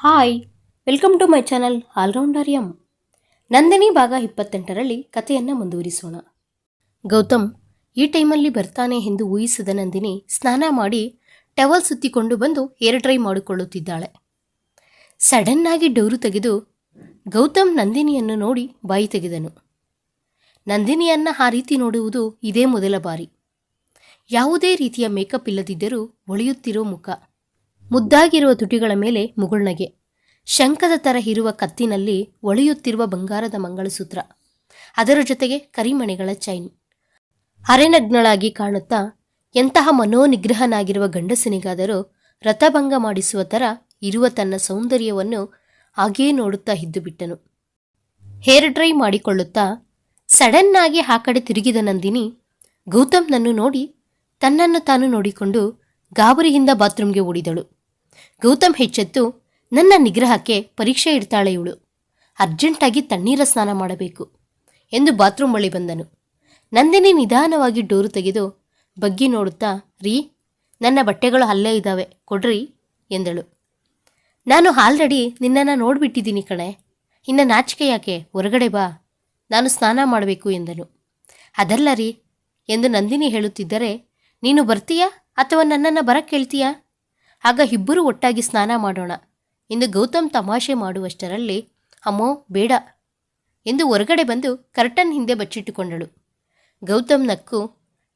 Hi, welcome to my channel allrounder M. Nandini ಭಾಗ ಇಪ್ಪತ್ತೆಂಟರಲ್ಲಿ ಕಥೆಯನ್ನು ಮುಂದುವರಿಸೋಣ. ಗೌತಮ್ ಈ ಟೈಮಲ್ಲಿ ಬರ್ತಾನೆ ಎಂದು ಊಹಿಸಿದ ನಂದಿನಿ ಸ್ನಾನ ಮಾಡಿ ಟವಲ್ ಸುತ್ತಿಕೊಂಡು ಬಂದು ಏರ್ ಡ್ರೈ ಮಾಡಿಕೊಳ್ಳುತ್ತಿದ್ದಾಳೆ. ಸಡನ್ ಆಗಿ ಡೋರು ತೆಗೆದು ಗೌತಮ್ ನಂದಿನಿಯನ್ನು ನೋಡಿ ಬಾಯಿ ತೆಗೆದನು. ನಂದಿನಿಯನ್ನು ಆ ರೀತಿ ನೋಡುವುದು ಇದೇ ಮೊದಲ ಬಾರಿ. ಯಾವುದೇ ರೀತಿಯ ಮೇಕಪ್ ಇಲ್ಲದಿದ್ದರೂ ಒಳೆಯುತ್ತಿರೋ ಮುಖ. ಮುದ್ದಾಗಿರುವ ತುಟಿಗಳ ಮೇಲೆ ಮುಗುಳ್ನಗೆ. ಶಂಕದ ತರ ಇರುವ ಕತ್ತಿನಲ್ಲಿ ಒಳೆಯುತ್ತಿರುವ ಬಂಗಾರದ ಮಂಗಳಸೂತ್ರ. ಅದರ ಜೊತೆಗೆ ಕರಿಮಣಿಗಳ ಚೈನ್. ಅರೆನಗ್ನಳಾಗಿ ಕಾಣುತ್ತಾ ಎಂತಹ ಮನೋನಿಗ್ರಹನಾಗಿರುವ ಗಂಡಸನಿಗಾದರೂ ರಥಭಂಗ ಮಾಡಿಸುವ ತರ ಇರುವ ತನ್ನ ಸೌಂದರ್ಯವನ್ನು ಹಾಗೇ ನೋಡುತ್ತಾ ಇದ್ದು ಬಿಟ್ಟನು. ಹೇರ್ ಡ್ರೈ ಮಾಡಿಕೊಳ್ಳುತ್ತಾ ಸಡನ್ ಆಗಿ ಆ ಕಡೆ ತಿರುಗಿದ ನಂದಿನಿ ಗೌತಮ್ನನ್ನು ನೋಡಿ ತನ್ನನ್ನು ತಾನು ನೋಡಿಕೊಂಡು ಗಾಬರಿಯಿಂದ ಬಾತ್ರೂಮ್ಗೆ ಓಡಿದಳು. ಗೌತಮ್ ಹೆಚ್ಚೆತ್ತು ನನ್ನ ನಿಗ್ರಹಕ್ಕೆ ಪರೀಕ್ಷೆ ಇಡ್ತಾಳೆ ಇವಳು. ಅರ್ಜೆಂಟಾಗಿ ತಣ್ಣೀರ ಸ್ನಾನ ಮಾಡಬೇಕು ಎಂದು ಬಾತ್ರೂಮ್ ಬಳಿ ಬಂದನು. ನಂದಿನಿ ನಿಧಾನವಾಗಿ ಡೋರು ತೆಗೆದು ಬಗ್ಗಿ ನೋಡುತ್ತಾ, ರೀ, ನನ್ನ ಬಟ್ಟೆಗಳು ಅಲ್ಲೇ ಇದ್ದಾವೆ, ಕೊಡ್ರಿ ಎಂದಳು. ನಾನು ಆಲ್ರೆಡಿ ನಿನ್ನನ್ನು ನೋಡ್ಬಿಟ್ಟಿದ್ದೀನಿ ಕಣೆ. ಇನ್ನು ನಾಚಿಕೆ ಯಾಕೆ? ಹೊರಗಡೆ ಬಾ. ನಾನು ಸ್ನಾನ ಮಾಡಬೇಕು ಎಂದನು. ಅದಲ್ಲ ರೀ ಎಂದು ನಂದಿನಿ ಹೇಳುತ್ತಿದ್ದರೆ, ನೀನು ಬರ್ತೀಯಾ ಅಥವಾ ನನ್ನನ್ನು ಬರಕ್ಕೆ ಕೇಳ್ತೀಯಾ ಆಗ ಇಬ್ಬರೂ ಒಟ್ಟಾಗಿ ಸ್ನಾನ ಮಾಡೋಣ. ಎಂದು ಗೌತಮ್ ತಮಾಷೆ ಮಾಡುವಷ್ಟರಲ್ಲಿ, ಅಮ್ಮೋ, ಬೇಡ ಎಂದು ಹೊರಗಡೆ ಬಂದು ಕರ್ಟನ್ ಹಿಂದೆ ಬಚ್ಚಿಟ್ಟುಕೊಂಡಳು. ಗೌತಮ್ ನಕ್ಕು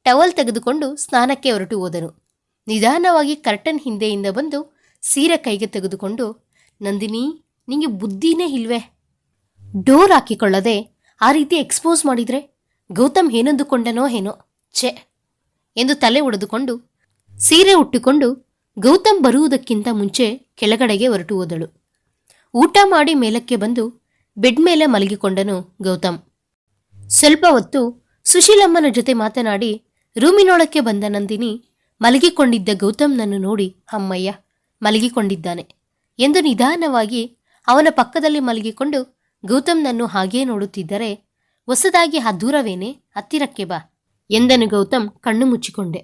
ಟವಲ್ ತೆಗೆದುಕೊಂಡು ಸ್ನಾನಕ್ಕೆ ಹೊರಟು ಹೋದನು. ನಿಧಾನವಾಗಿ ಕರ್ಟನ್ ಹಿಂದೆಯಿಂದ ಬಂದು ಸೀರೆ ಕೈಗೆ ತೆಗೆದುಕೊಂಡು, ನಂದಿನಿ, ನಿಂಗೆ ಬುದ್ಧಿನೇ ಇಲ್ವೇ? ಡೋರ್ ಹಾಕಿಕೊಳ್ಳದೆ ಆ ರೀತಿ ಎಕ್ಸ್ಪೋಸ್ ಮಾಡಿದರೆ ಗೌತಮ್ ಏನಂದುಕೊಂಡನೋ ಏನೋ, ಛೆ ಎಂದು ತಲೆ ಒಡೆದುಕೊಂಡು ಸೀರೆ ಉಟ್ಟುಕೊಂಡು ಗೌತಮ್ ಬರುವುದಕ್ಕಿಂತ ಮುಂಚೆ ಕೆಳಗಡೆಗೆ ಹೊರಟು ಹೋದಳು. ಊಟ ಮಾಡಿ ಮೇಲಕ್ಕೆ ಬಂದು ಬೆಡ್ ಮೇಲೆ ಮಲಗಿಕೊಂಡನು ಗೌತಮ್. ಸ್ವಲ್ಪ ಹೊತ್ತು ಸುಶೀಲಮ್ಮನ ಜೊತೆ ಮಾತನಾಡಿ ರೂಮಿನೊಳಕ್ಕೆ ಬಂದ ನಂದಿನಿ ಮಲಗಿಕೊಂಡಿದ್ದ ಗೌತಮ್ನನ್ನು ನೋಡಿ ಅಮ್ಮಯ್ಯ ಮಲಗಿಕೊಂಡಿದ್ದಾನೆ ಎಂದು ನಿಧಾನವಾಗಿ ಅವನ ಪಕ್ಕದಲ್ಲಿ ಮಲಗಿಕೊಂಡು ಗೌತಮ್ನನ್ನು ಹಾಗೇ ನೋಡುತ್ತಿದ್ದರೆ ಹೊಸದಾಗಿ ಆ ದೂರವೇನೆ ಹತ್ತಿರಕ್ಕೆ ಬಾ ಎಂದನು ಗೌತಮ್ ಕಣ್ಣು ಮುಚ್ಚಿಕೊಂಡೆ.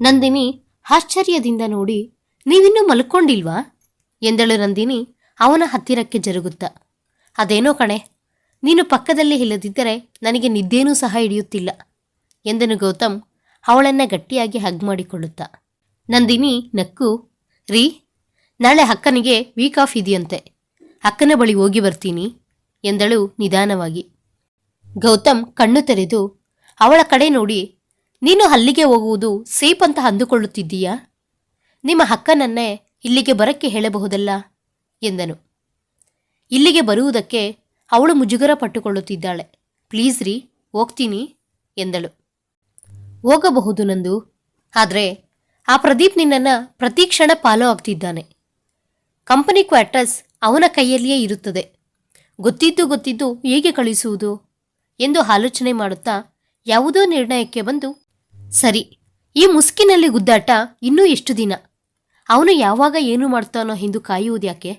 ನಂದಿನಿ ಆಶ್ಚರ್ಯದಿಂದ ನೋಡಿ, ನೀವಿನ್ನೂ ಮಲ್ಕೊಂಡಿಲ್ವಾ? ಎಂದಳು ನಂದಿನಿ ಅವನ ಹತ್ತಿರಕ್ಕೆ ಜರುಗುತ್ತಾ. ಅದೇನೋ ಕಣೆ, ನೀನು ಪಕ್ಕದಲ್ಲಿ ಇಲ್ಲದಿದ್ದರೆ ನನಗೆ ನಿದ್ದೇನೂ ಸಹ ಹಿಡಿಯುತ್ತಿಲ್ಲ, ಎಂದನು ಗೌತಮ್ ಅವಳನ್ನ ಗಟ್ಟಿಯಾಗಿ ಹಗ್ ಮಾಡಿಕೊಳ್ಳುತ್ತಾ. ನಂದಿನಿ ನಕ್ಕು, ರೀ, ನಾಳೆ ಅಕ್ಕನಿಗೆ ವೀಕ್ ಆಫ್ ಇದೆಯಂತೆ, ಅಕ್ಕನ ಬಳಿ ಹೋಗಿ ಬರ್ತೀನಿ, ಎಂದಳು ನಿಧಾನವಾಗಿ. ಗೌತಮ್ ಕಣ್ಣು ತೆರೆದು ಅವಳ ಕಡೆ ನೋಡಿ ನೀನು ಅಲ್ಲಿಗೆ ಹೋಗುವುದು ಸೇಫ್ ಅಂತ ಅಂದುಕೊಳ್ಳುತ್ತಿದ್ದೀಯಾ? ನಿಮ್ಮ ಅಕ್ಕನನ್ನೇ ಇಲ್ಲಿಗೆ ಬರಕ್ಕೆ ಹೇಳಬಹುದಲ್ಲ? ಎಂದನು. ಇಲ್ಲಿಗೆ ಬರುವುದಕ್ಕೆ ಅವಳು ಮುಜುಗರ ಪಟ್ಟುಕೊಳ್ಳುತ್ತಿದ್ದಾಳೆ. ಪ್ಲೀಸ್ ರೀ, ಹೋಗ್ತೀನಿ, ಎಂದಳು. ಹೋಗಬಹುದು ನಂದು. ಆದರೆ ಆ ಪ್ರದೀಪ್ ನಿನ್ನನ್ನು ಪ್ರತಿ ಕ್ಷಣ ಫಾಲೋ ಆಗ್ತಿದ್ದಾನೆ. ಕಂಪನಿ ಕ್ವಾರ್ಟರ್ಸ್ ಅವನ ಕೈಯಲ್ಲಿಯೇ ಇರುತ್ತದೆ. ಗೊತ್ತಿದ್ದು ಗೊತ್ತಿದ್ದು ಹೇಗೆ ಕಳಿಸುವುದು ಎಂದು ಆಲೋಚನೆ ಮಾಡುತ್ತಾ ಯಾವುದೋ ನಿರ್ಣಯಕ್ಕೆ ಬಂದು ಸರಿ, ಈ ಮುಸ್ಕಿನಲ್ಲಿ ಗುದ್ದಾಟ ಇನ್ನೂ ಎಷ್ಟು ದಿನ? ಅವನು ಯಾವಾಗ ಏನು ಮಾಡ್ತಾನೋ ಎಂದು ಕಾಯುವುದ್ಯಾಕೆ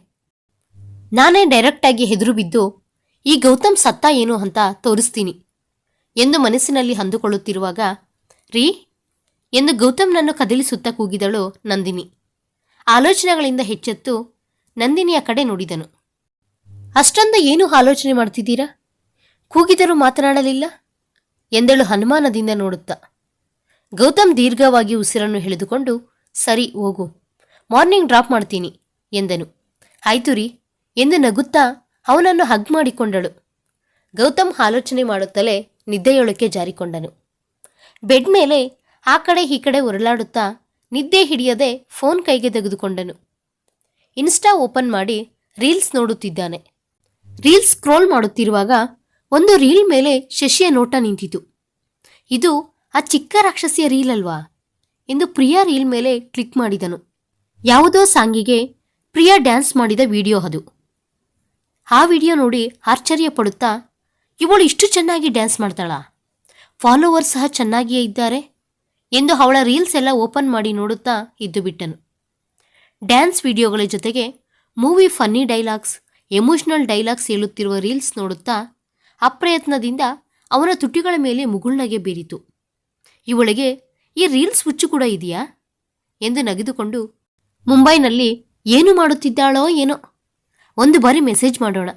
ನಾನೇ ಡೈರೆಕ್ಟಾಗಿ ಹೆದರು ಬಿದ್ದು, ಈ ಗೌತಮ್ ಸತ್ತ ಏನು ಅಂತ ತೋರಿಸ್ತೀನಿ ಎಂದು ಮನಸ್ಸಿನಲ್ಲಿ ಅಂದುಕೊಳ್ಳುತ್ತಿರುವಾಗ, ರೀ, ಎಂದು ಗೌತಮ್ನನ್ನು ಕದಲಿಸುತ್ತ ಕೂಗಿದಳು ನಂದಿನಿ. ಆಲೋಚನೆಗಳಿಂದ ಹೆಚ್ಚೆತ್ತು ನಂದಿನಿಯ ಕಡೆ ನೋಡಿದನು. ಅಷ್ಟೊಂದು ಏನು ಆಲೋಚನೆ ಮಾಡ್ತಿದ್ದೀರಾ? ಕೂಗಿದರೂ ಮಾತನಾಡಲಿಲ್ಲ? ಎಂದಳು ಅನುಮಾನದಿಂದ ನೋಡುತ್ತಾ. ಗೌತಮ್ ದೀರ್ಘವಾಗಿ ಉಸಿರನ್ನು ಎಳೆದುಕೊಂಡು ಸರಿ ಹೋಗು, ಮಾರ್ನಿಂಗ್ ಡ್ರಾಪ್ ಮಾಡ್ತೀನಿ ಎಂದನು. ಆಯ್ತು ರೀ, ಎಂದು ನಗುತ್ತಾ ಅವನನ್ನು ಹಗ್ ಮಾಡಿಕೊಂಡಳು. ಗೌತಮ್ ಆಲೋಚನೆ ಮಾಡುತ್ತಲೇ ನಿದ್ದೆಯೊಳಕ್ಕೆ ಜಾರಿಕೊಂಡನು. ಬೆಡ್ ಮೇಲೆ ಆ ಕಡೆ ಈ ಕಡೆ ಉರುಳಾಡುತ್ತಾ ನಿದ್ದೆ ಹಿಡಿಯದೆ ಫೋನ್ ಕೈಗೆ ತೆಗೆದುಕೊಂಡನು. ಇನ್ಸ್ಟಾ ಓಪನ್ ಮಾಡಿ ರೀಲ್ಸ್ ನೋಡುತ್ತಿದ್ದಾನೆ. ರೀಲ್ಸ್ ಸ್ಕ್ರೋಲ್ ಮಾಡುತ್ತಿರುವಾಗ ಒಂದು ರೀಲ್ ಮೇಲೆ ಶಶಿಯ ನೋಟ ನಿಂತಿತು. ಇದು ಆ ಚಿಕ್ಕ ರಾಕ್ಷಸಿಯ ರೀಲ್ ಅಲ್ವಾ? ಎಂದು ಪ್ರಿಯಾ ರೀಲ್ ಮೇಲೆ ಕ್ಲಿಕ್ ಮಾಡಿದನು. ಯಾವುದೋ ಸಾಂಗಿಗೆ ಪ್ರಿಯಾ ಡ್ಯಾನ್ಸ್ ಮಾಡಿದ ವಿಡಿಯೋ ಅದು. ಆ ವಿಡಿಯೋ ನೋಡಿ ಆಶ್ಚರ್ಯ ಪಡುತ್ತಾ, ಇವಳು ಇಷ್ಟು ಚೆನ್ನಾಗಿ ಡ್ಯಾನ್ಸ್ ಮಾಡ್ತಾಳಾ? ಫಾಲೋವರ್ ಸಹ ಚೆನ್ನಾಗಿಯೇ ಇದ್ದಾರೆ? ಎಂದು ಅವಳ ರೀಲ್ಸ್ ಎಲ್ಲ ಓಪನ್ ಮಾಡಿ ನೋಡುತ್ತಾ ಇದ್ದು ಬಿಟ್ಟನು. ಡ್ಯಾನ್ಸ್ ವಿಡಿಯೋಗಳ ಜೊತೆಗೆ movie funny dialogues, emotional dialogues ಹೇಳುತ್ತಿರುವ ರೀಲ್ಸ್ ನೋಡುತ್ತಾ, ಅಪ್ರಯತ್ನದಿಂದ ಅವನ ತುಟಿಗಳ ಮೇಲೆ ಮುಗುಳ್ನಗೆ ಬೀರಿತು. ಇವಳಿಗೆ, ಈ ರೀಲ್ಸ್ ಹುಚ್ಚು ಕೂಡ ಇದೆಯಾ? ಎಂದು ನಗೆದುಕೊಂಡು, ಮುಂಬೈನಲ್ಲಿ ಏನು ಮಾಡುತ್ತಿದ್ದಾಳೋ ಏನೋ? ಒಂದು ಬಾರಿ ಮೆಸೇಜ್ ಮಾಡೋಣ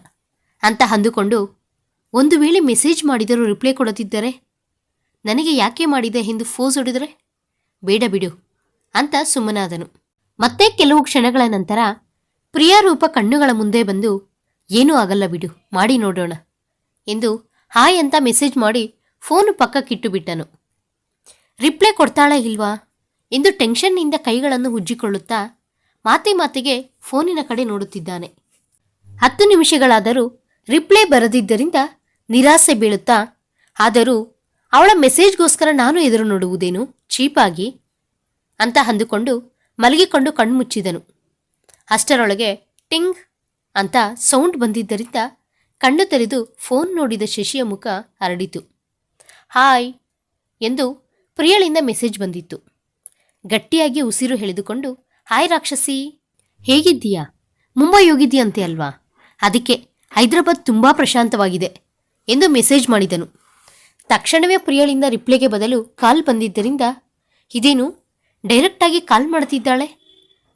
ಅಂತ ಅಂದುಕೊಂಡು, ಒಂದು ವೇಳೆ ಮೆಸೇಜ್ ಮಾಡಿದರೂ ರಿಪ್ಲೈ ಕೊಡುತ್ತಿದ್ದರೆ ನನಗೆ ಯಾಕೆ ಮಾಡಿದೆ ಎಂದು ಫೋಸ್ ಹೊಡೆದರೆ? ಬೇಡ ಬಿಡು, ಅಂತ ಸುಮ್ಮನಾದನು. ಮತ್ತೆ ಕೆಲವು ಕ್ಷಣಗಳ ನಂತರ ಪ್ರಿಯಾರೂಪ ಕಣ್ಣುಗಳ ಮುಂದೆ ಬಂದು, ಏನೂ ಆಗಲ್ಲ ಬಿಡು, ಮಾಡಿ ನೋಡೋಣ, ಎಂದು ಹಾಯ್ ಅಂತ ಮೆಸೇಜ್ ಮಾಡಿ ಫೋನು ಪಕ್ಕಕ್ಕಿಟ್ಟು ಬಿಟ್ಟನು. ರಿಪ್ಲೈ ಕೊಡ್ತಾಳಾ ಇಲ್ವಾ? ಎಂದು ಟೆನ್ಷನ್ನಿಂದ ಕೈಗಳನ್ನು ಉಜ್ಜಿಕೊಳ್ಳುತ್ತಾ ಮಾತೆ ಮಾತಿಗೆ ಫೋನಿನ ಕಡೆ ನೋಡುತ್ತಿದ್ದಾನೆ. ಹತ್ತು ನಿಮಿಷಗಳಾದರೂ ರಿಪ್ಲೈ ಬರದಿದ್ದರಿಂದ ನಿರಾಸೆ ಬೀಳುತ್ತಾ, ಆದರೂ ಅವಳ ಮೆಸೇಜ್ಗೋಸ್ಕರ ನಾನು ಎದುರು ನೋಡುವುದೇನು? ಚೀಪಾಗಿ ಅಂತ ಅಂದುಕೊಂಡು ಮಲಗಿಕೊಂಡು ಕಣ್ಮುಚ್ಚಿದನು. ಅಷ್ಟರೊಳಗೆ ಟಿಂಗ್ ಅಂತ ಸೌಂಡ್ ಬಂದಿದ್ದರಿಂದ ಕಣ್ಣು ತೆರೆದು ಫೋನ್ ನೋಡಿದ ಶಶಿಯ ಮುಖ ಹರಡಿತು. ಹಾಯ್ ಎಂದು ಪ್ರಿಯಳಿಂದ ಮೆಸೇಜ್ ಬಂದಿತ್ತು. ಗಟ್ಟಿಯಾಗಿ ಉಸಿರು ಹೇಳಿದುಕೊಂಡು ಹಾಯ್ ರಾಕ್ಷಸಿ, ಹೇಗಿದ್ದೀಯಾ? ಮುಂಬೈ ಹೋಗಿದ್ದೀಯಂತೆ ಅಲ್ವಾ? ಅದಕ್ಕೆ ಹೈದರಾಬಾದ್ ತುಂಬ ಪ್ರಶಾಂತವಾಗಿದೆ ಎಂದು ಮೆಸೇಜ್ ಮಾಡಿದನು. ತಕ್ಷಣವೇ ಪ್ರಿಯಳಿಂದ ರಿಪ್ಲೈಗೆ ಬದಲು ಕಾಲ್ ಬಂದಿದ್ದರಿಂದ, ಇದೇನು, ಡೈರೆಕ್ಟಾಗಿ ಕಾಲ್ ಮಾಡ್ತಿದ್ದಾಳೆ?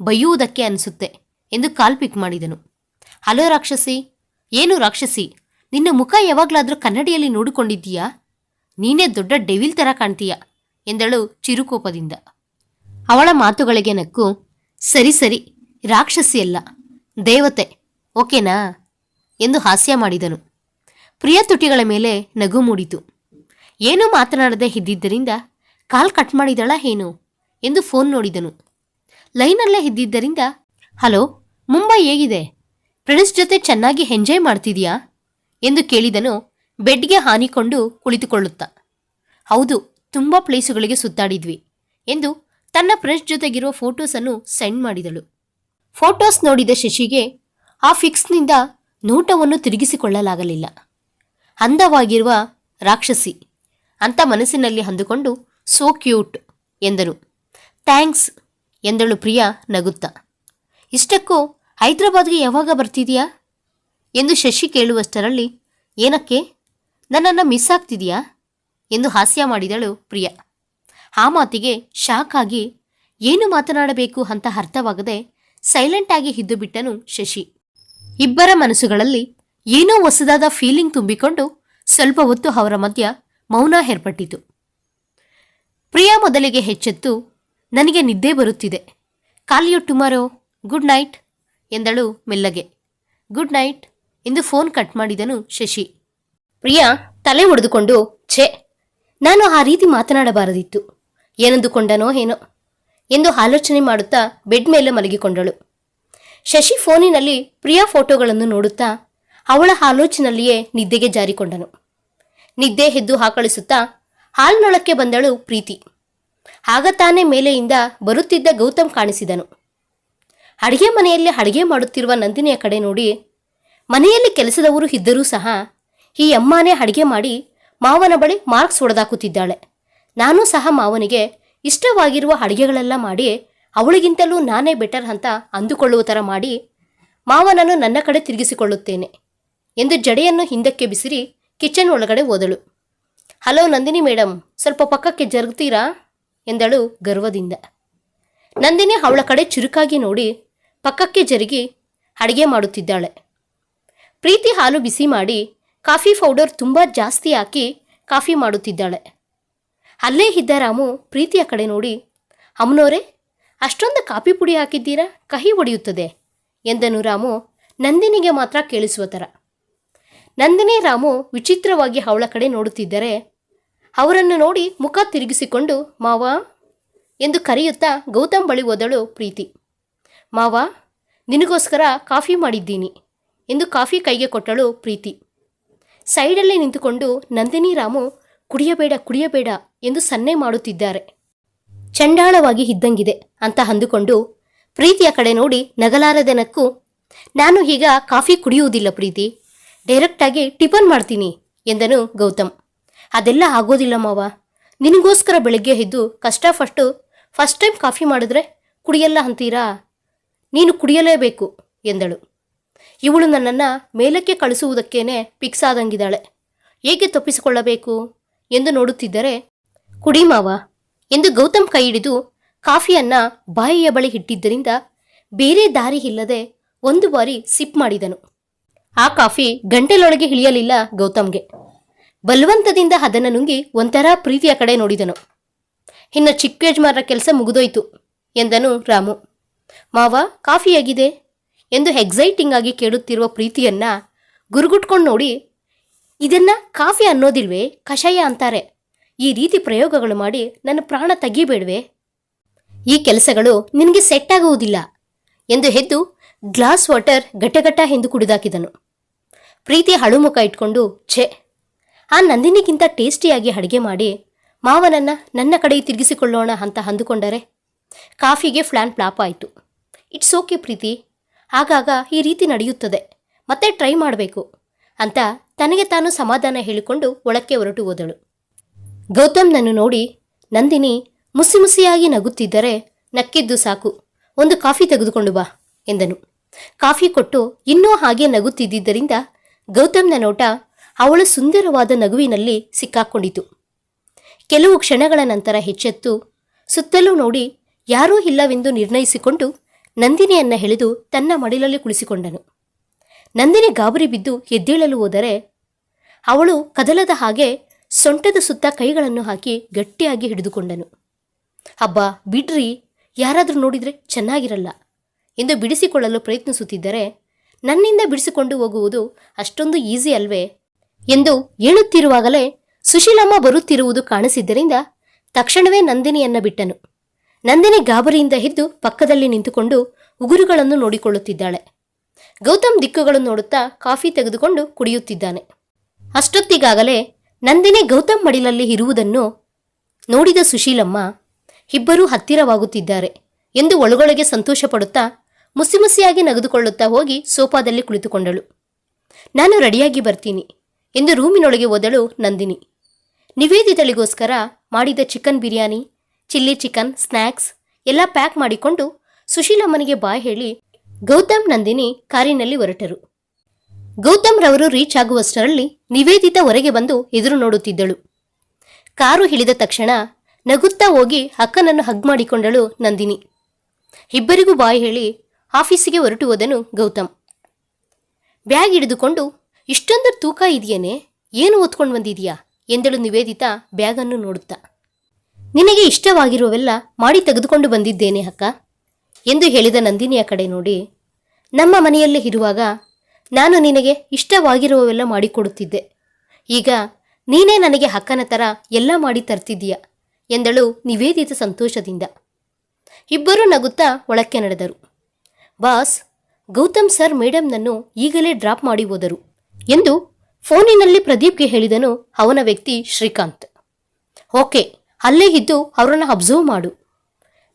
ಬೈಯುವುದಕ್ಕೆ ಅನಿಸುತ್ತೆ ಎಂದು ಕಾಲ್ ಪಿಕ್ ಮಾಡಿದನು. ಹಲೋ ರಾಕ್ಷಸಿ, ಏನು ರಾಕ್ಷಸಿ, ನಿನ್ನ ಮುಖ ಯಾವಾಗಲಾದರೂ ಕನ್ನಡಿಯಲ್ಲಿ ನೋಡಿಕೊಂಡಿದ್ದೀಯಾ? ನೀನೇ ದೊಡ್ಡ ಡೆವಿಲ್ ಥರ ಕಾಣ್ತೀಯ? ಎಂದಳು ಚಿರುಕೋಪದಿಂದ. ಅವಳ ಮಾತುಗಳಿಗೆ ನಕ್ಕು, ಸರಿ ಸರಿ, ರಾಕ್ಷಸಿಯಲ್ಲ, ದೇವತೆ, ಓಕೆನಾ? ಎಂದು ಹಾಸ್ಯ ಮಾಡಿದನು. ಪ್ರಿಯ ತುಟಿಗಳ ಮೇಲೆ ನಗು ಮೂಡಿತು. ಏನೂ ಮಾತನಾಡದೆ ಇದ್ದಿದ್ದರಿಂದ, ಕಾಲ್ ಕಟ್ ಮಾಡಿದಳ ಏನು? ಎಂದು ಫೋನ್ ನೋಡಿದನು. ಲೈನಲ್ಲೇ ಇದ್ದಿದ್ದರಿಂದ, ಹಲೋ, ಮುಂಬೈ ಹೇಗಿದೆ? ಫ್ರೆಂಡ್ಸ್ ಜೊತೆ ಚೆನ್ನಾಗಿ ಎಂಜಾಯ್ ಮಾಡ್ತಿದೀಯಾ? ಎಂದು ಕೇಳಿದನು, ಬೆಡ್ಗೆ ಹಾನಿಕೊಂಡು ಕುಳಿತುಕೊಳ್ಳುತ್ತಾ. ಹೌದು ತುಂಬ ಪ್ಲೇಸುಗಳಿಗೆ ಸುತ್ತಾಡಿದ್ವಿ ಎಂದು ತನ್ನ ಫ್ರೆಂಡ್ಸ್ ಜೊತೆಗಿರುವ ಫೋಟೋಸನ್ನು ಸೆಂಡ್ ಮಾಡಿದಳು. ಫೋಟೋಸ್ ನೋಡಿದ ಶಶಿಗೆ ಆ ಫಿಕ್ಸ್ನಿಂದ ನೋಟವನ್ನು ತಿರುಗಿಸಿಕೊಳ್ಳಲಾಗಲಿಲ್ಲ. ಅಂದವಾಗಿರುವ ರಾಕ್ಷಸಿ ಅಂತ ಮನಸ್ಸಿನಲ್ಲಿ ಅಂದುಕೊಂಡು, ಸೋ ಕ್ಯೂಟ್ ಎಂದನು. ಥ್ಯಾಂಕ್ಸ್ ಎಂದಳು ಪ್ರಿಯಾ ನಗುತ್ತಾ. ಇಷ್ಟಕ್ಕೂ ಹೈದರಾಬಾದ್ಗೆ ಯಾವಾಗ ಬರ್ತಿದೆಯಾ? ಎಂದು ಶಶಿ ಕೇಳುವಷ್ಟರಲ್ಲಿ, ಏನಕ್ಕೆ? ನನ್ನನ್ನು ಮಿಸ್ ಆಗ್ತಿದೆಯಾ? ಎಂದು ಹಾಸ್ಯ ಮಾಡಿದಳು ಪ್ರಿಯಾ. ಆ ಮಾತಿಗೆ ಶಾಕ್ ಆಗಿ, ಏನು ಮಾತನಾಡಬೇಕು ಅಂತ ಅರ್ಥವಾಗದೆ ಸೈಲೆಂಟ್ ಆಗಿ ಹಿದ್ದುಬಿಟ್ಟನು ಶಶಿ. ಇಬ್ಬರ ಮನಸ್ಸುಗಳಲ್ಲಿ ಏನೋ ಹೊಸದಾದ ಫೀಲಿಂಗ್ ತುಂಬಿಕೊಂಡು ಸ್ವಲ್ಪ ಹೊತ್ತು ಅವರ ಮಧ್ಯ ಮೌನ ಏರ್ಪಟ್ಟಿತು. ಪ್ರಿಯಾ ಮೊದಲಿಗೆ ಹೆಚ್ಚೆತ್ತು, ನನಗೆ ನಿದ್ದೆ ಬರುತ್ತಿದೆ. ಕಾಲಿಯು ಟುಮಾರೋ, ಗುಡ್ ನೈಟ್, ಎಂದಳು ಮೆಲ್ಲಗೆ. ಗುಡ್ ನೈಟ್, ಎಂದು ಫೋನ್ ಕಟ್ ಮಾಡಿದನು ಶಶಿ. ಪ್ರಿಯಾ ತಲೆ ಒಡೆದುಕೊಂಡು, ಛೇ ನಾನು ಆ ರೀತಿ ಮಾತನಾಡಬಾರದಿತ್ತು. ಏನೆಂದುಕೊಂಡನೋ ಏನೋ. ಎಂದು ಆಲೋಚನೆ ಮಾಡುತ್ತಾ ಬೆಡ್ ಮೇಲೆ ಮಲಗಿಕೊಂಡಳು. ಶಶಿ ಫೋನಿನಲ್ಲಿ ಪ್ರಿಯಾ ಫೋಟೋಗಳನ್ನು ನೋಡುತ್ತಾ ಅವಳ ಆಲೋಚನೆಯಲ್ಲಿಯೇ ನಿದ್ದೆಗೆ ಜಾರಿಕೊಂಡನು. ನಿದ್ದೆ ಎದ್ದು ಹಾಕಳಿಸುತ್ತಾ ಹಾಲ್ನೊಳಕ್ಕೆ ಬಂದಳು ಪ್ರೀತಿ. ಆಗ ತಾನೇ ಮೇಲೆಯಿಂದ ಬರುತ್ತಿದ್ದ ಗೌತಮ್ ಕಾಣಿಸಿದನು. ಅಡಿಗೆ ಮನೆಯಲ್ಲಿ ಅಡಿಗೆ ಮಾಡುತ್ತಿರುವ ನಂದಿನಿಯ ಕಡೆ ನೋಡಿ ಮನೆಯಲ್ಲಿ ಕೆಲಸದವರು ಇದ್ದರೂ ಸಹ ಈ ಅಮ್ಮನೇ ಅಡಿಗೆ ಮಾಡಿ ಮಾವನ ಬಳಿ ಮಾರ್ಕ್ಸ್ ಹೊಡೆದಾಕುತ್ತಿದ್ದಾಳೆ. ನಾನು ಸಹ ಮಾವನಿಗೆ ಇಷ್ಟವಾಗಿರುವ ಅಡಿಗೆಗಳೆಲ್ಲ ಮಾಡಿ ಅವಳಿಗಿಂತಲೂ ನಾನೇ ಬೆಟರ್ ಅಂತ ಅಂದುಕೊಳ್ಳುವ ಥರ ಮಾಡಿ ಮಾವನನ್ನು ನನ್ನ ಕಡೆ ತಿರುಗಿಸಿಕೊಳ್ಳುತ್ತೇನೆ ಎಂದು ಜಡೆಯನ್ನು ಹಿಂದಕ್ಕೆ ಬಿಸಿರಿ ಕಿಚನ್ ಒಳಗಡೆ ಹೋದಳು. ಹಲೋ ನಂದಿನಿ ಮೇಡಮ್ ಸ್ವಲ್ಪ ಪಕ್ಕಕ್ಕೆ ಜರುಗ್ತೀರಾ? ಎಂದಳು ಗರ್ವದಿಂದ. ನಂದಿನಿ ಅವಳ ಕಡೆ ಚುರುಕಾಗಿ ನೋಡಿ ಪಕ್ಕಕ್ಕೆ ಜರುಗಿ ಅಡಿಗೆ ಮಾಡುತ್ತಿದ್ದಾಳೆ. ಪ್ರೀತಿ ಹಾಲು ಬಿಸಿ ಮಾಡಿ ಕಾಫಿ ಪೌಡರ್ ತುಂಬ ಜಾಸ್ತಿ ಹಾಕಿ ಕಾಫಿ ಮಾಡುತ್ತಿದ್ದಾಳೆ. ಅಲ್ಲೇ ಇದ್ದ ರಾಮು ಪ್ರೀತಿಯ ಕಡೆ ನೋಡಿ ಅಮ್ಮನೋರೇ ಅಷ್ಟೊಂದು ಕಾಫಿ ಪುಡಿ ಹಾಕಿದ್ದೀರಾ? ಕಹಿ ಒಡೆಯುತ್ತದೆ ಎಂದನು ರಾಮು ನಂದಿನಿಗೆ ಮಾತ್ರ ಕೇಳಿಸುವ ಥರ. ನಂದಿನಿ ರಾಮು ವಿಚಿತ್ರವಾಗಿ ಅವಳ ಕಡೆ ನೋಡುತ್ತಿದ್ದರೆ, ಅವರನ್ನು ನೋಡಿ ಮುಖ ತಿರುಗಿಸಿಕೊಂಡು, ಮಾವ, ಎಂದು ಕರೆಯುತ್ತಾ ಗೌತಮ್ ಬಳಿ ಹೋದಳು ಪ್ರೀತಿ. ಮಾವ, ನಿನಗೋಸ್ಕರ ಕಾಫಿ ಮಾಡಿದ್ದೀನಿ, ಎಂದು ಕಾಫಿ ಕೈಗೆ ಕೊಟ್ಟಳು ಪ್ರೀತಿ. ಸೈಡಲ್ಲಿ ನಿಂತುಕೊಂಡು ನಂದಿನಿ ರಾಮು, ಕುಡಿಯಬೇಡ ಕುಡಿಯಬೇಡ ಎಂದು ಸನ್ನೆ ಮಾಡುತ್ತಿದ್ದಾರೆ. ಚಂಡಾಳವಾಗಿ ಇದ್ದಂಗಿದೆ ಅಂತ ಅಂದುಕೊಂಡು ಪ್ರೀತಿಯ ಕಡೆ ನೋಡಿ ನಗಲಾರದೆ ನಕ್ಕು ನಾನು ಈಗ ಕಾಫಿ ಕುಡಿಯುವುದಿಲ್ಲ ಪ್ರೀತಿ ಡೈರೆಕ್ಟಾಗಿ ಟಿಫನ್ ಮಾಡ್ತೀನಿ ಎಂದನು ಗೌತಮ್. ಅದೆಲ್ಲ ಆಗೋದಿಲ್ಲ ಮಾವ. ನಿನಗೋಸ್ಕರ ಬೆಳಗ್ಗೆ ಎದ್ದು ಕಷ್ಟಪಟ್ಟು ಫಸ್ಟ್ ಟೈಮ್ ಕಾಫಿ ಮಾಡಿದ್ರೆ ಕುಡಿಯಲ್ಲ ಅಂತೀರಾ? ನೀನು ಕುಡಿಯಲೇಬೇಕು ಎಂದಳು. ಇವಳು ನನ್ನನ್ನು ಮೇಲಕ್ಕೆ ಕಳಿಸುವುದಕ್ಕೇನೆ ಫಿಕ್ಸ್ ಆದಂಗಿದ್ದಾಳೆ ಹೇಗೆ ತಪ್ಪಿಸಿಕೊಳ್ಳಬೇಕು? ಎಂದು ನೋಡುತ್ತಿದ್ದರೆ, ಕುಡಿ ಮಾವ, ಎಂದು ಗೌತಮ್ ಕೈ ಹಿಡಿದು ಕಾಫಿಯನ್ನ ಬಾಯಿಯ ಬಳಿ ಇಟ್ಟಿದ್ದರಿಂದ ಬೇರೆ ದಾರಿ ಇಲ್ಲದೆ ಒಂದು ಬಾರಿ ಸಿಪ್ ಮಾಡಿದನು. ಆ ಕಾಫಿ ಗಂಟೆಲೊಳಗೆ ಇಳಿಯಲಿಲ್ಲ ಗೌತಮ್ಗೆ. ಬಲವಂತದಿಂದ ಅದನ್ನು ನುಂಗಿ ಒಂಥರ ಪ್ರೀತಿಯ ಕಡೆ ನೋಡಿದನು. ಇನ್ನು ಚಿಕ್ಕ ಯಜಮಾನರ ಕೆಲಸ ಮುಗಿದೋಯ್ತು, ಎಂದನು ರಾಮು. ಮಾವ, ಕಾಫಿ ಹೇಗಿದೆ? ಎಂದು ಎಕ್ಸೈಟಿಂಗ್ ಆಗಿ ಕೇಳುತ್ತಿರುವ ಪ್ರೀತಿಯನ್ನ ಗುರುಗುಟ್ಕೊಂಡು ನೋಡಿ, ಇದನ್ನ ಕಾಫಿ ಅನ್ನೋದಿಲ್ವೇ, ಕಷಾಯ ಅಂತಾರೆ. ಈ ರೀತಿ ಪ್ರಯೋಗಗಳು ಮಾಡಿ ನನ್ನ ಪ್ರಾಣ ತೆಗಿಬೇಡ್ವೆ? ಈ ಕೆಲಸಗಳು ನಿನಗೆ ಸೆಟ್ ಆಗುವುದಿಲ್ಲ ಎಂದು ಹೆದ್ದು ಗ್ಲಾಸ್ ವಾಟರ್ ಗಟಗಟ ಎಂದು ಕುಡಿದಾಕಿದನು. ಪ್ರೀತಿ ಹಳುಮುಖ ಇಟ್ಕೊಂಡು, ಛೆ, ಆ ನಂದಿನಿಗಿಂತ ಟೇಸ್ಟಿಯಾಗಿ ಅಡುಗೆ ಮಾಡಿ ಮಾವನನ್ನ ನನ್ನ ಕಡೆ ತಿರುಗಿಸಿಕೊಳ್ಳೋಣ ಅಂತ ಅಂದುಕೊಂಡರೆ ಕಾಫಿಗೆ ಫ್ಲಾನ್ ಫ್ಲಾಪ್ ಆಯಿತು. It's okay Preethi. ಆಗಾಗ ಈ ರೀತಿ ನಡೆಯುತ್ತದೆ. ಮತ್ತೆ ಟ್ರೈ ಮಾಡಬೇಕು ಅಂತ ತನಗೆ ತಾನು ಸಮಾಧಾನ ಹೇಳಿಕೊಂಡು ಒಳಕ್ಕೆ ಹೊರಟು ಹೋದಳು. ಗೌತಮ್ನನ್ನು ನೋಡಿ ನಂದಿನಿ ಮುಸಿ ಮುಸಿಯಾಗಿ ನಗುತ್ತಿದ್ದರೆ ನಕ್ಕಿದ್ದು ಸಾಕು, ಒಂದು ಕಾಫಿ ತೆಗೆದುಕೊಂಡು ಬಾ ಎಂದನು. ಕಾಫಿ ಕೊಟ್ಟು ಇನ್ನೂ ಹಾಗೆ ನಗುತ್ತಿದ್ದರಿಂದ ಗೌತಮ್ನ ನೋಟ ಅವಳ ಸುಂದರವಾದ ನಗುವಿನಲ್ಲಿ ಸಿಕ್ಕಾಕೊಂಡಿತು. ಕೆಲವು ಕ್ಷಣಗಳ ನಂತರ ಹೆಚ್ಚೆತ್ತು, ಸುತ್ತಲೂ ನೋಡಿ ಯಾರೂ ಇಲ್ಲವೆಂದು ನಿರ್ಣಯಿಸಿಕೊಂಡು ನಂದಿನಿಯನ್ನ ಹಿಡಿದು ತನ್ನ ಮಡಿಲಲ್ಲಿ ಕುಳಿಸಿಕೊಂಡನು. ನಂದಿನಿ ಗಾಬರಿ ಬಿದ್ದು ಎದ್ದೇಳಲು ಹೋದರೆ ಅವಳು ಕದಲದ ಹಾಗೆ ಸೊಂಟದ ಸುತ್ತ ಕೈಗಳನ್ನು ಹಾಕಿ ಗಟ್ಟಿಯಾಗಿ ಹಿಡಿದುಕೊಂಡನು. ಅಬ್ಬಾ, ಬಿಡ್ರಿ, ಯಾರಾದರೂ ನೋಡಿದರೆ ಚೆನ್ನಾಗಿರಲ್ಲ. ಎಂದು ಬಿಡಿಸಿಕೊಳ್ಳಲು ಪ್ರಯತ್ನಿಸುತ್ತಿದ್ದರೆ ನನ್ನಿಂದ ಬಿಡಿಸಿಕೊಂಡು ಹೋಗುವುದು ಅಷ್ಟೊಂದು ಈಸಿ ಅಲ್ವೇ ಎಂದು ಹೇಳುತ್ತಿರುವಾಗಲೇ ಸುಶೀಲಮ್ಮ ಬರುತ್ತಿರುವುದು ಕಾಣಿಸಿದ್ದರಿಂದ ತಕ್ಷಣವೇ ನಂದಿನಿಯನ್ನ ಬಿಟ್ಟನು. ನಂದಿನಿ ಗಾಬರಿಯಿಂದ ಎದ್ದು ಪಕ್ಕದಲ್ಲಿ ನಿಂತುಕೊಂಡು ಉಗುರುಗಳನ್ನು ನೋಡಿಕೊಳ್ಳುತ್ತಿದ್ದಾಳೆ. ಗೌತಮ್ ದಿಕ್ಕುಗಳನ್ನು ನೋಡುತ್ತಾ ಕಾಫಿ ತೆಗೆದುಕೊಂಡು ಕುಡಿಯುತ್ತಿದ್ದಾನೆ. ಅಷ್ಟೊತ್ತಿಗಾಗಲೇ ನಂದಿನಿ ಗೌತಮ್ ಮಡಿಲಲ್ಲಿ ಇರುವುದನ್ನು ನೋಡಿದ ಸುಶೀಲಮ್ಮ, ಇಬ್ಬರೂ ಹತ್ತಿರವಾಗುತ್ತಿದ್ದಾರೆ ಎಂದು ಒಳಗೊಳಗೆ ಸಂತೋಷಪಡುತ್ತಾ ಮುಸಿಮುಸಿಯಾಗಿ ನಗೆದುಕೊಳ್ಳುತ್ತಾ ಹೋಗಿ ಸೋಫಾದಲ್ಲಿ ಕುಳಿತುಕೊಂಡಳು. ನಾನು ರೆಡಿಯಾಗಿ ಬರ್ತೀನಿ ಎಂದು ರೂಮಿನೊಳಗೆ ಓದಳು ನಂದಿನಿ. ನಿವೇದಿತಳಿಗೋಸ್ಕರ ಮಾಡಿದ chicken biryani chilli chicken snacks ಎಲ್ಲ ಪ್ಯಾಕ್ ಮಾಡಿಕೊಂಡು ಸುಶೀಲಮ್ಮನಿಗೆ ಬಾಯ್ ಹೇಳಿ ಗೌತಮ್ ನಂದಿನಿ ಕಾರಿನಲ್ಲಿ ಹೊರಟರು. ಗೌತಮ್ ರವರು ರೀಚ್ ಆಗುವಷ್ಟರಲ್ಲಿ ನಿವೇದಿತ ಹೊರಗೆ ಬಂದು ಎದುರು ನೋಡುತ್ತಿದ್ದಳು. ಕಾರು ಇಳಿದ ತಕ್ಷಣ ನಗುತ್ತಾ ಹೋಗಿ ಅಕ್ಕನನ್ನು ಹಗ್ ಮಾಡಿಕೊಂಡಳು ನಂದಿನಿ. ಇಬ್ಬರಿಗೂ ಬಾಯ್ ಹೇಳಿ ಆಫೀಸಿಗೆ ಹೊರಟು ಹೋದನು ಗೌತಮ್. ಬ್ಯಾಗ್ ಹಿಡಿದುಕೊಂಡು ಇಷ್ಟೊಂದು ತೂಕ ಇದೆಯೇನೆ? ಏನು ಓದ್ಕೊಂಡು ಬಂದಿದೀಯಾ? ಎಂದಳು ನಿವೇದಿತಾ ಬ್ಯಾಗನ್ನು ನೋಡುತ್ತಾ. ನಿನಗೆ ಇಷ್ಟವಾಗಿರುವವೆಲ್ಲ ಮಾಡಿ ತೆಗೆದುಕೊಂಡು ಬಂದಿದ್ದೇನೆ, ಅಕ್ಕ. ಎಂದು ಹೇಳಿದ ನಂದಿನಿಯ ಕಡೆ ನೋಡಿ, ನಮ್ಮ ಮನೆಯಲ್ಲಿ ಇರುವಾಗ ನಾನು ನಿನಗೆ ಇಷ್ಟವಾಗಿರುವವೆಲ್ಲ ಮಾಡಿಕೊಡುತ್ತಿದ್ದೆ. ಈಗ ನೀನೇ ನನಗೆ ಅಕ್ಕನ ಥರ ಎಲ್ಲ ಮಾಡಿ ತರ್ತಿದ್ದೀಯ ಎಂದಳು ನಿವೇದಿತ ಸಂತೋಷದಿಂದ. ಇಬ್ಬರೂ ನಗುತ್ತಾ ಒಳಕ್ಕೆ ನಡೆದರು. ಬಾಸ್, ಗೌತಮ್ ಸರ್ ಮೇಡಮ್ನನ್ನು ಈಗಲೇ ಡ್ರಾಪ್ ಮಾಡಿ ಹೋದರು ಎಂದು ಫೋನಿನಲ್ಲಿ ಪ್ರದೀಪ್ಗೆ ಹೇಳಿದನು ಅವನ ವ್ಯಕ್ತಿ ಶ್ರೀಕಾಂತ್. ಓಕೆ ಅಲ್ಲೇ ಇದ್ದು ಅವರನ್ನು ಅಬ್ಸರ್ವ್ ಮಾಡು.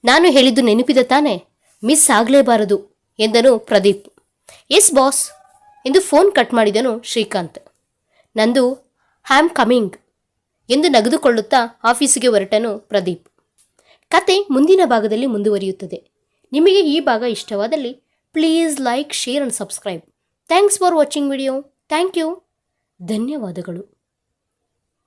ನಾನು ಹೇಳಿದ್ದು ನೆನಪಿದ ತಾನೆ? ಮಿಸ್ ಆಗಲೇಬಾರದು, ಎಂದನು ಪ್ರದೀಪ್. ಎಸ್ ಬಾಸ್ ಎಂದು ಫೋನ್ ಕಟ್ ಮಾಡಿದನು ಶ್ರೀಕಾಂತ್. ನಂದು ಹ್ಯಾಮ್ ಕಮಿಂಗ್ ಎಂದು ನಗೆದುಕೊಳ್ಳುತ್ತಾ ಆಫೀಸಿಗೆ ಹೊರಟನು ಪ್ರದೀಪ್. ಕತೆ ಮುಂದಿನ ಭಾಗದಲ್ಲಿ ಮುಂದುವರಿಯುತ್ತದೆ. ನಿಮಗೆ ಈ ಭಾಗ ಇಷ್ಟವಾದಲ್ಲಿ please like share and subscribe thanks for watching video thank you ಧನ್ಯವಾದಗಳು.